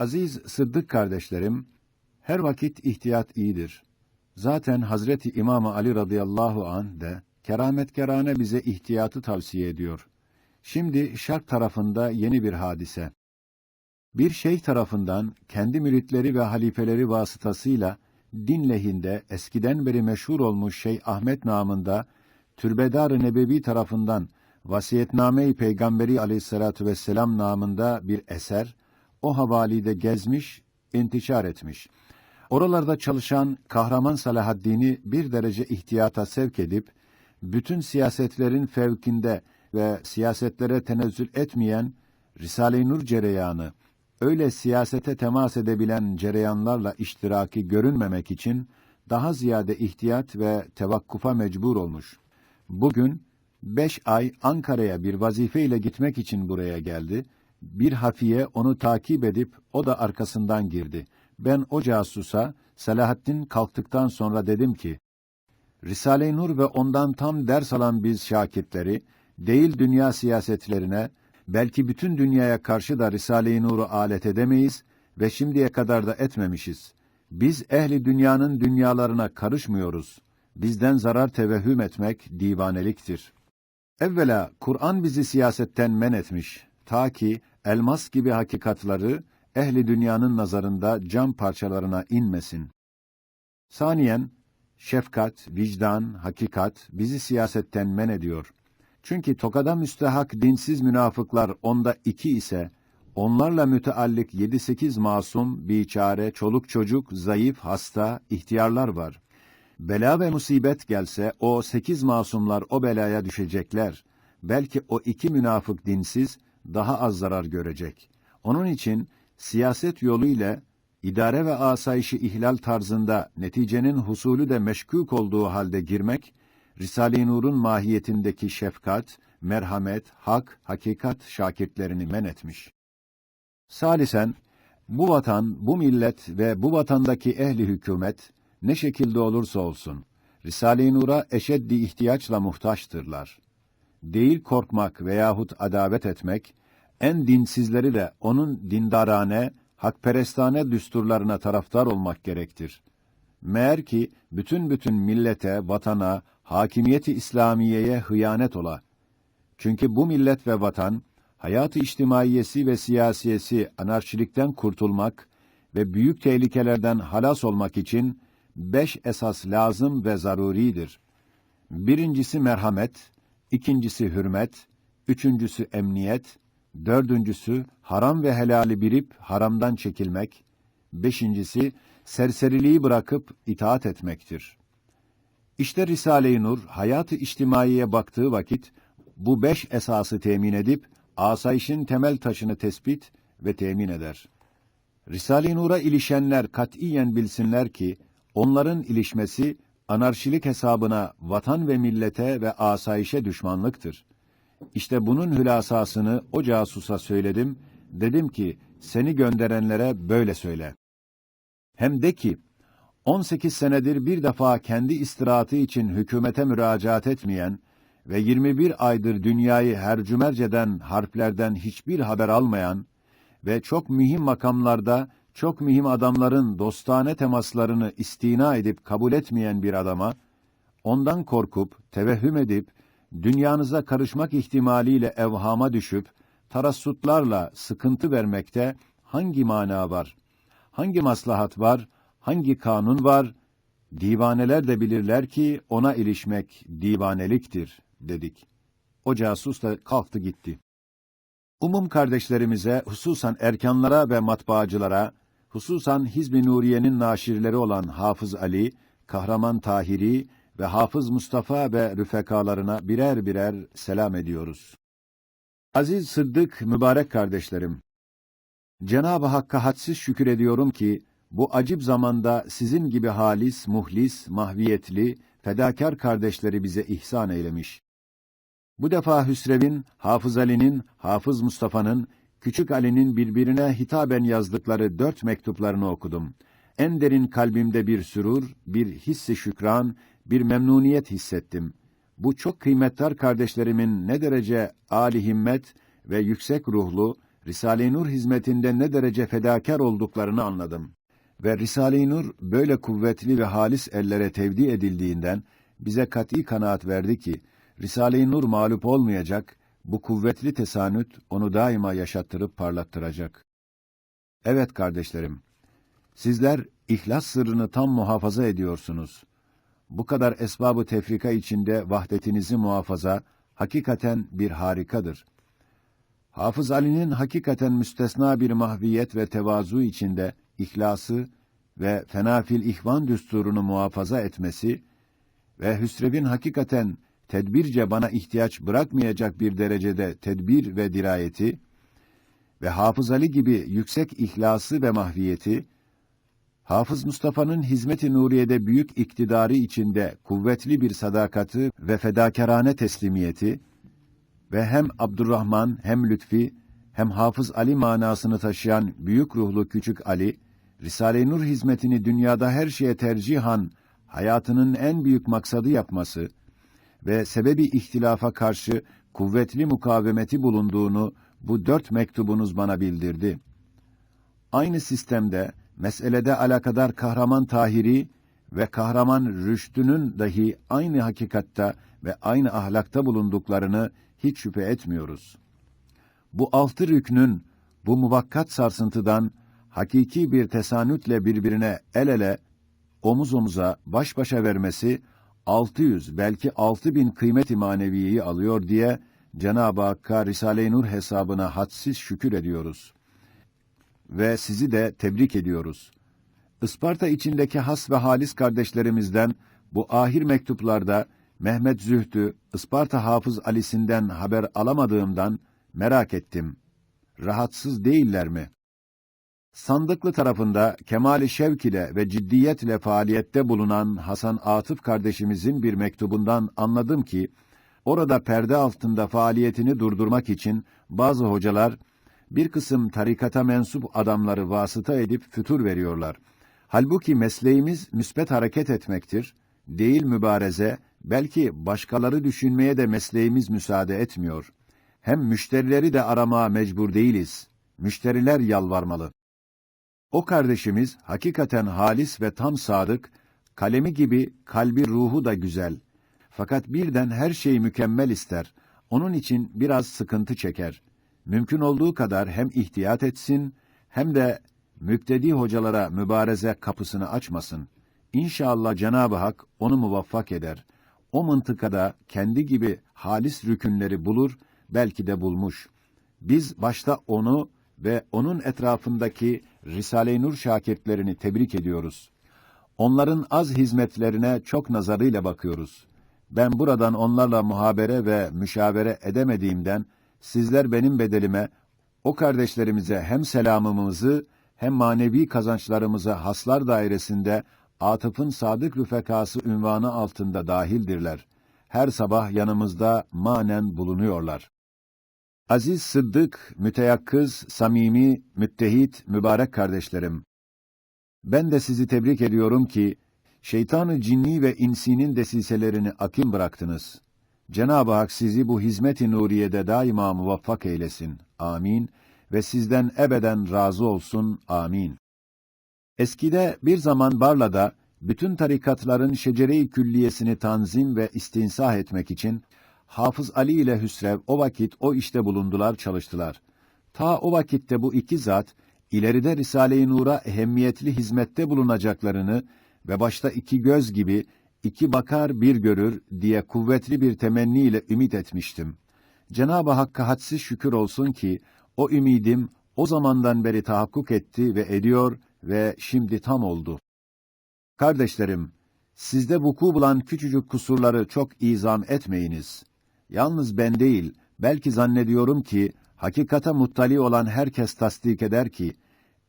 Aziz Sıddık kardeşlerim, her vakit ihtiyat iyidir. Zaten Hazreti İmam Ali radıyallahu an de kerametkerane bize ihtiyatı tavsiye ediyor. Şimdi şark tarafında yeni bir hadise. Bir şeyh tarafından kendi müritleri ve halifeleri vasıtasıyla din lehinde eskiden beri meşhur olmuş Şeyh Ahmet namında Türbedar-ı Nebevi tarafından Vasiyetname-i Peygamberi Aleyhissalatu vesselam namında bir eser o havalide gezmiş, intişar etmiş. Oralarda çalışan kahraman Salahaddin'i bir derece ihtiyata sevk edip bütün siyasetlerin fevkinde ve siyasetlere tenezzül etmeyen Risale-i Nur cereyanı öyle siyasete temas edebilen cereyanlarla iştiraki görünmemek için daha ziyade ihtiyat ve tevakkufa mecbur olmuş. Bugün beş ay Ankara'ya bir vazife ile gitmek için buraya geldi. Bir hafiye onu takip edip o da arkasından girdi. Ben o casusa Selahaddin kalktıktan sonra dedim ki, Risale-i Nur ve ondan tam ders alan biz şakirtleri, değil dünya siyasetlerine, belki bütün dünyaya karşı da Risale-i Nur'u alet edemeyiz ve şimdiye kadar da etmemişiz. Biz ehli dünyanın dünyalarına karışmıyoruz. Bizden zarar tevehhüm etmek divaneliktir. Evvela Kur'an bizi siyasetten men etmiş. Ta ki elmas gibi hakikatları ehli dünyanın nazarında cam parçalarına inmesin. Saniyen, şefkat, vicdan, hakikat bizi siyasetten men ediyor. Çünkü tokada müstehak dinsiz münafıklar onda iki ise, onlarla müteallik yedi sekiz masum, biçare, çoluk çocuk, zayıf, hasta, ihtiyarlar var. Bela ve musibet gelse, o sekiz masumlar o belaya düşecekler. Belki o iki münafık dinsiz, daha az zarar görecek. Onun için, siyaset yolu ile idare ve asayişi ihlal tarzında neticenin husulü de meşkuk olduğu halde girmek, Risale-i Nur'un mahiyetindeki şefkat, merhamet, hak, hakikat şakirtlerini men etmiş. Salisen, bu vatan, bu millet ve bu vatandaki ehli hükümet, ne şekilde olursa olsun, Risale-i Nur'a eşeddi ihtiyaçla muhtaçtırlar. Değil korkmak veyahut adavet etmek, en dinsizleri de onun dindarane, hakperestane düsturlarına taraftar olmak gerektir. Meğer ki bütün bütün millete, vatana, hakimiyeti İslamiye'ye hıyanet ola. Çünkü bu millet ve vatan, hayatı içtimaiyesi ve siyasiyesi anarşilikten kurtulmak ve büyük tehlikelerden halas olmak için beş esas lazım ve zaruridir. Birincisi merhamet, ikincisi hürmet, üçüncüsü emniyet, dördüncüsü haram ve helali birip haramdan çekilmek, beşincisi serseriliği bırakıp itaat etmektir. İşte Risale-i Nur, hayat-ı içtimaiye baktığı vakit, bu beş esası temin edip, asayişin temel taşını tespit ve temin eder. Risale-i Nur'a ilişenler katiyen bilsinler ki, onların ilişmesi, anarşilik hesabına vatan ve millete ve asayişe düşmanlıktır. İşte bunun hülasasını o casusa söyledim, dedim ki, seni gönderenlere böyle söyle. Hem de ki, 18 senedir bir defa kendi istirahatı için hükümete müracaat etmeyen ve 21 aydır dünyayı hercümerceden harplerden hiçbir haber almayan ve çok mühim makamlarda çok mühim adamların dostane temaslarını istina edip kabul etmeyen bir adama, ondan korkup, tevehhüm edip, dünyanıza karışmak ihtimaliyle evhama düşüp, tarassutlarla sıkıntı vermekte hangi mana var? Hangi maslahat var? Hangi kanun var? Divaneler de bilirler ki ona ilişmek divaneliktir, dedik. O casus da kalktı gitti. Umum kardeşlerimize, hususan erkanlara ve matbaacılara, hususan Hizb-i Nuriye'nin naşirleri olan Hafız Ali, Kahraman Tahiri ve Hafız Mustafa ve rüfekalarına birer birer selam ediyoruz. Aziz Sıddık, mübarek kardeşlerim, Cenab-ı Hakk'a hadsiz şükür ediyorum ki, bu acip zamanda sizin gibi halis, muhlis, mahviyetli, fedakar kardeşleri bize ihsan eylemiş. Bu defa Hüsrev'in, Hafız Ali'nin, Hafız Mustafa'nın, Küçük Ali'nin birbirine hitaben yazdıkları dört mektuplarını okudum. En derin kalbimde bir sürur, bir hissi şükran, bir memnuniyet hissettim. Bu çok kıymetli kardeşlerimin ne derece âli himmet ve yüksek ruhlu, Risale-i Nur hizmetinde ne derece fedakar olduklarını anladım. Ve Risale-i Nur böyle kuvvetli ve halis ellere tevdi edildiğinden bize kat'î kanaat verdi ki Risale-i Nur mağlup olmayacak, bu kuvvetli tesanüt onu daima yaşattırıp parlattıracak. Evet kardeşlerim, sizler ihlas sırrını tam muhafaza ediyorsunuz. Bu kadar esbabı tefrika içinde vahdetinizi muhafaza hakikaten bir harikadır. Hafız Ali'nin hakikaten müstesna bir mahviyet ve tevazu içinde ihlası ve fenafil ihvan düsturunu muhafaza etmesi ve Hüsrev'in hakikaten tedbirce bana ihtiyaç bırakmayacak bir derecede tedbir ve dirayeti ve Hafız Ali gibi yüksek ihlası ve mahviyeti, Hafız Mustafa'nın hizmet-i nuriyede büyük iktidarı içinde kuvvetli bir sadakati ve fedakarane teslimiyeti ve hem Abdurrahman hem Lütfi hem Hafız Ali manasını taşıyan büyük ruhlu küçük Ali, Risale-i Nur hizmetini dünyada her şeye tercihan hayatının en büyük maksadı yapması ve sebebi ihtilafa karşı kuvvetli mukavemeti bulunduğunu bu dört mektubunuz bana bildirdi. Aynı sistemde, meselede alakadar kahraman Tahiri ve kahraman Rüştü'nün dahi aynı hakikatta ve aynı ahlakta bulunduklarını hiç şüphe etmiyoruz. Bu altı rüknün, bu muvakkat sarsıntıdan, hakiki bir tesanütle birbirine el ele, omuz omuza, baş başa vermesi, 600 belki 6000 kıymet-i maneviyeyi alıyor diye Cenab-ı Hakk'a Risale-i Nur hesabına hadsiz şükür ediyoruz. Ve sizi de tebrik ediyoruz. Isparta içindeki has ve halis kardeşlerimizden bu ahir mektuplarda Mehmet Zühtü, Isparta Hafız Ali'sinden haber alamadığımdan merak ettim. Rahatsız değiller mi? Sandıklı tarafında kemali şevk ile ve ciddiyetle faaliyette bulunan Hasan Atıf kardeşimizin bir mektubundan anladım ki, orada perde altında faaliyetini durdurmak için bazı hocalar, bir kısım tarikata mensup adamları vasıta edip fütur veriyorlar. Halbuki mesleğimiz müsbet hareket etmektir, değil mübareze, belki başkaları düşünmeye de mesleğimiz müsaade etmiyor. Hem müşterileri de aramaya mecbur değiliz. Müşteriler yalvarmalı. O kardeşimiz hakikaten halis ve tam sadık, kalemi gibi kalbi ruhu da güzel. Fakat birden her şeyi mükemmel ister. Onun için biraz sıkıntı çeker. Mümkün olduğu kadar hem ihtiyat etsin, hem de müptedi hocalara mübareze kapısını açmasın. İnşallah Cenab-ı Hak onu muvaffak eder. O mıntıkada kendi gibi halis rükünleri bulur, belki de bulmuş. Biz başta onu ve onun etrafındaki Risale-i Nur şakirtlerini tebrik ediyoruz. Onların az hizmetlerine çok nazarıyla bakıyoruz. Ben buradan onlarla muhabere ve müşavere edemediğimden sizler benim bedelime o kardeşlerimize hem selamımızı hem manevi kazançlarımıza haslar dairesinde Atıf'ın sadık rüfekası ünvanı altında dahildirler. Her sabah yanımızda manen bulunuyorlar. Aziz Sıddık, müteyakkız, samimi, müttehit, mübarek kardeşlerim. Ben de sizi tebrik ediyorum ki, şeytanı cinni ve insinin desiselerini akim bıraktınız. Cenab-ı Hak sizi bu hizmet-i nuriyede daima muvaffak eylesin. Amin. Ve sizden ebeden razı olsun. Amin. Eskide bir zaman Barla'da bütün tarikatların şecere-i külliyesini tanzim ve istinsah etmek için Hafız Ali ile Hüsrev o vakit o işte bulundular, çalıştılar. Ta o vakitte bu iki zat, ileride Risale-i Nur'a ehemmiyetli hizmette bulunacaklarını ve başta iki göz gibi iki bakar bir görür diye kuvvetli bir temenni ile ümit etmiştim. Cenab-ı Hakk'a hadsiz şükür olsun ki, o ümidim o zamandan beri tahakkuk etti ve ediyor ve şimdi tam oldu. Kardeşlerim, sizde vuku bulan küçücük kusurları çok izam etmeyiniz. Yalnız ben değil, belki zannediyorum ki, hakikata muttali olan herkes tasdik eder ki,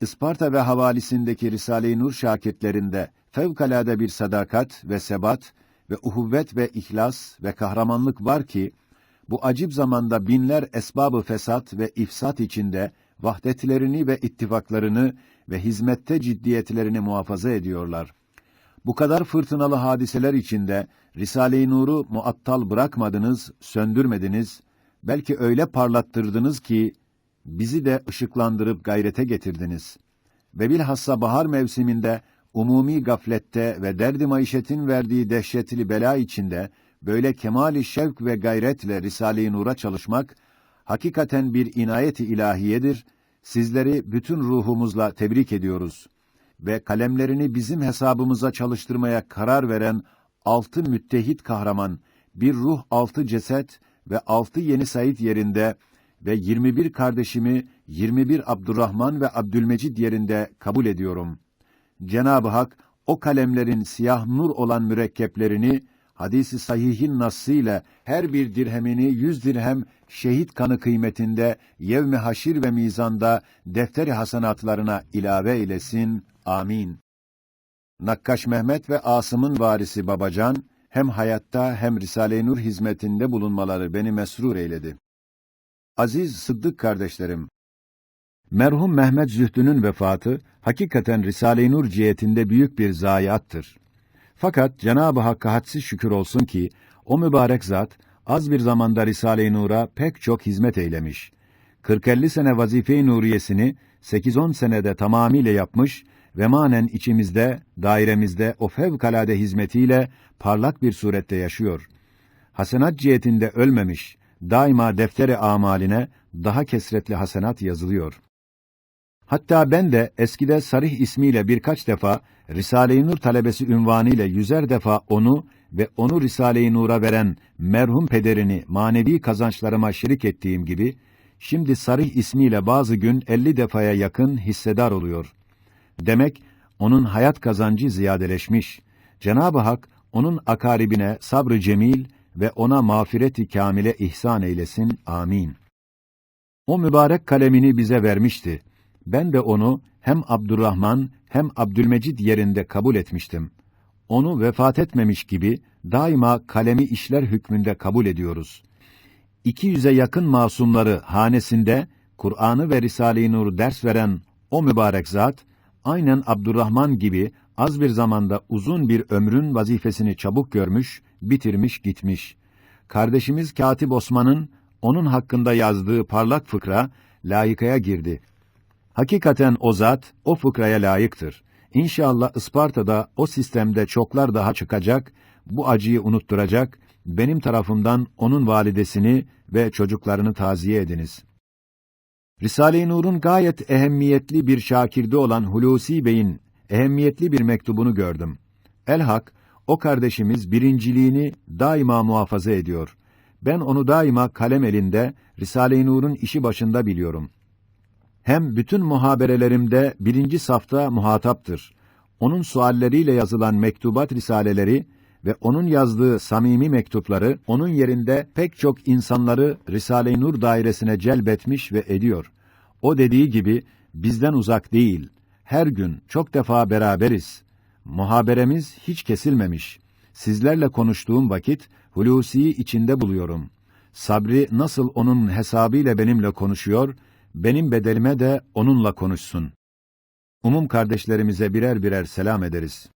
Isparta ve havalisindeki Risale-i Nur şakirtlerinde fevkalade bir sadakat ve sebat ve uhuvvet ve ihlas ve kahramanlık var ki, bu acip zamanda binler esbabı fesat ve ifsat içinde vahdetlerini ve ittifaklarını ve hizmette ciddiyetlerini muhafaza ediyorlar. Bu kadar fırtınalı hadiseler içinde Risale-i Nur'u muattal bırakmadınız, söndürmediniz, belki öyle parlattırdınız ki bizi de ışıklandırıp gayrete getirdiniz. Ve bilhassa bahar mevsiminde umumi gaflette ve derdi maişetin verdiği dehşetli bela içinde böyle kemali şevk ve gayretle Risale-i Nur'a çalışmak hakikaten bir inayeti ilahiyedir. Sizleri bütün ruhumuzla tebrik ediyoruz ve kalemlerini bizim hesabımıza çalıştırmaya karar veren altı müttehit kahraman, bir ruh altı ceset ve altı yeni Said yerinde ve 21 kardeşimi 21 Abdurrahman ve Abdülmecid yerinde kabul ediyorum. Cenab-ı Hak o kalemlerin siyah nur olan mürekkeplerini hadisi sahihin nasıyla her bir dirhemini yüz dirhem şehit kanı kıymetinde yevmi haşir ve mizanda defteri hasenatlarına ilave eylesin. Amin. Nakkaş Mehmet ve Asım'ın varisi Babacan, hem hayatta hem Risale-i Nur hizmetinde bulunmaları beni mesrur eyledi. Aziz Sıddık kardeşlerim, merhum Mehmet Zühtü'nün vefatı, hakikaten Risale-i Nur cihetinde büyük bir zayiattır. Fakat Cenab-ı Hakk'a hadsiz şükür olsun ki, o mübarek zat, az bir zamanda Risale-i Nur'a pek çok hizmet eylemiş. 40-50 sene vazife-i nuriyesini 8-10 senede tamamiyle yapmış ve manen içimizde, dairemizde o fevkalade hizmetiyle parlak bir surette yaşıyor. Hasenat cihetinde ölmemiş, daima deftere amaline daha kesretli hasenat yazılıyor. Hatta ben de eskide Sarih ismiyle birkaç defa Risale-i Nur talebesi ünvanıyla yüzer defa onu ve onu Risale-i Nur'a veren merhum pederini manevi kazançlarıma şerik ettiğim gibi, şimdi Sarih ismiyle bazı gün elli defaya yakın hissedar oluyor. Demek, onun hayat kazancı ziyadeleşmiş. Cenab-ı Hak, onun akaribine sabrı cemil ve ona mağfireti kamile ihsan eylesin. Amin. O mübarek kalemini bize vermişti. Ben de onu hem Abdurrahman hem Abdülmecid yerinde kabul etmiştim. Onu vefat etmemiş gibi daima kalemi işler hükmünde kabul ediyoruz. İki yüze yakın masumları hanesinde Kur'an'ı ve Risale-i Nur ders veren o mübarek zat, aynen Abdurrahman gibi az bir zamanda uzun bir ömrün vazifesini çabuk görmüş, bitirmiş gitmiş. Kardeşimiz Katip Osman'ın onun hakkında yazdığı parlak fıkra layıkaya girdi. Hakikaten o zat o fıkraya layıktır. İnşallah Isparta'da o sistemde çoklar daha çıkacak, bu acıyı unutturacak, benim tarafımdan onun validesini ve çocuklarını taziye ediniz. Risale-i Nur'un gayet ehemmiyetli bir şakirde olan Hulusi Bey'in ehemmiyetli bir mektubunu gördüm. Elhak, o kardeşimiz birinciliğini daima muhafaza ediyor. Ben onu daima kalem elinde, Risale-i Nur'un işi başında biliyorum. Hem bütün muhaberelerimde birinci safta muhataptır. Onun sualleriyle yazılan mektubat risaleleri ve onun yazdığı samimi mektupları onun yerinde pek çok insanları Risale-i Nur dairesine celbetmiş ve ediyor. O dediği gibi bizden uzak değil. Her gün çok defa beraberiz. Muhaberemiz hiç kesilmemiş. Sizlerle konuştuğum vakit Hulusi'yi içinde buluyorum. Sabri nasıl onun hesabıyla benimle konuşuyor, benim bedelime de onunla konuşsun. Umum kardeşlerimize birer birer selam ederiz.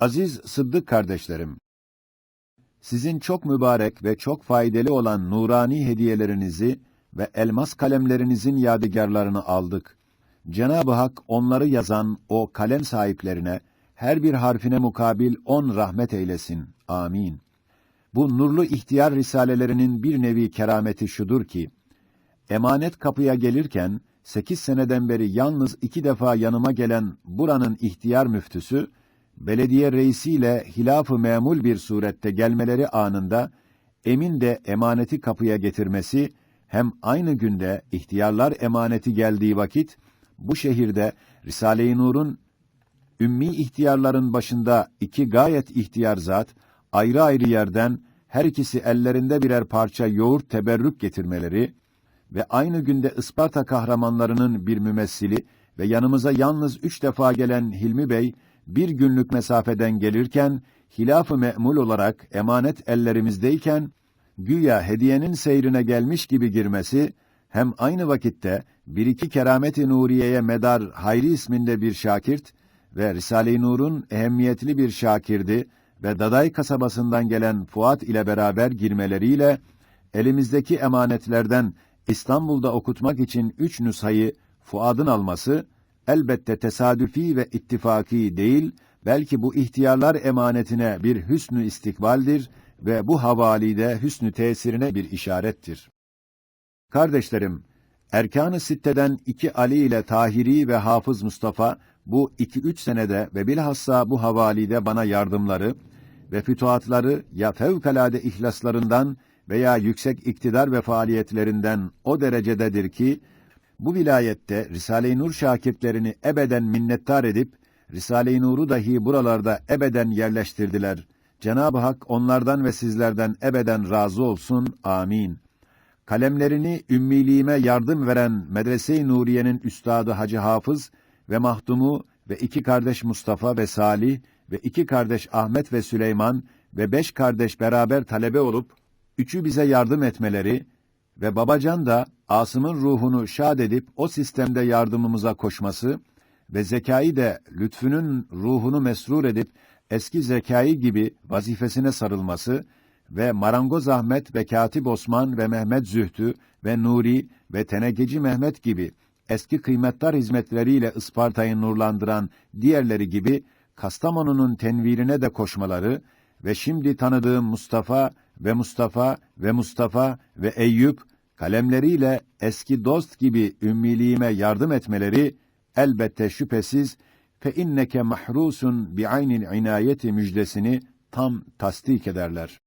Aziz Sıddık kardeşlerim, sizin çok mübarek ve çok faydalı olan nurani hediyelerinizi ve elmas kalemlerinizin yadigarlarını aldık. Cenab-ı Hak onları yazan o kalem sahiplerine her bir harfine mukabil on rahmet eylesin. Amin. Bu nurlu ihtiyar risalelerinin bir nevi kerameti şudur ki, emanet kapıya gelirken, sekiz seneden beri yalnız iki defa yanıma gelen buranın ihtiyar müftüsü, belediye reisiyle hilaf-ı memul bir surette gelmeleri anında, emin de emaneti kapıya getirmesi, hem aynı günde ihtiyarlar emaneti geldiği vakit, bu şehirde Risale-i Nur'un ümmi ihtiyarların başında iki gayet ihtiyar zat, ayrı ayrı yerden her ikisi ellerinde birer parça yoğurt teberrük getirmeleri ve aynı günde Isparta kahramanlarının bir mümessili ve yanımıza yalnız üç defa gelen Hilmi Bey, bir günlük mesafeden gelirken, hilaf-ı me'mul olarak emanet ellerimizdeyken, güya hediyenin seyrine gelmiş gibi girmesi, hem aynı vakitte bir iki keramet-i nuriyeye medar Hayri isminde bir şakirt ve Risale-i Nur'un ehemmiyetli bir şakirdi ve Daday kasabasından gelen Fuat ile beraber girmeleriyle elimizdeki emanetlerden İstanbul'da okutmak için üç nüshayı Fuad'ın alması, elbette tesadüfi ve ittifaki değil, belki bu ihtiyarlar emanetine bir hüsnü istikbaldir ve bu havalide hüsnü tesirine bir işarettir. Kardeşlerim, Erkan-ı Sitte'den iki Ali ile Tahiri ve Hafız Mustafa bu iki üç senede ve bilhassa bu havalide bana yardımları ve fütuhatları ya fevkalade ihlaslarından veya yüksek iktidar ve faaliyetlerinden o derecededir ki, bu vilayette Risale-i Nur şakirtlerini ebeden minnettar edip, Risale-i Nur'u dahi buralarda ebeden yerleştirdiler. Cenab-ı Hak onlardan ve sizlerden ebeden razı olsun. Amin. Kalemlerini ümmiliğime yardım veren Medrese-i Nuriye'nin üstadı Hacı Hafız ve Mahdumu ve iki kardeş Mustafa ve Salih ve iki kardeş Ahmet ve Süleyman ve beş kardeş beraber talebe olup, üçü bize yardım etmeleri ve babacan da Asım'ın ruhunu şad edip o sistemde yardımımıza koşması ve zekayı de lütfünün ruhunu mesrur edip eski zekayı gibi vazifesine sarılması ve Marangoz Ahmet ve Katip Osman ve Mehmet Zühtü ve Nuri ve Tenekeci Mehmet gibi eski kıymetdar hizmetleriyle Isparta'yı nurlandıran diğerleri gibi Kastamonu'nun tenvirine de koşmaları ve şimdi tanıdığım Mustafa ve Mustafa ve Mustafa ve Eyüp kalemleriyle eski dost gibi ümmiliğime yardım etmeleri elbette şüphesiz fe inneke mahrusun bi aynil inayeti müjdesini tam tasdik ederler.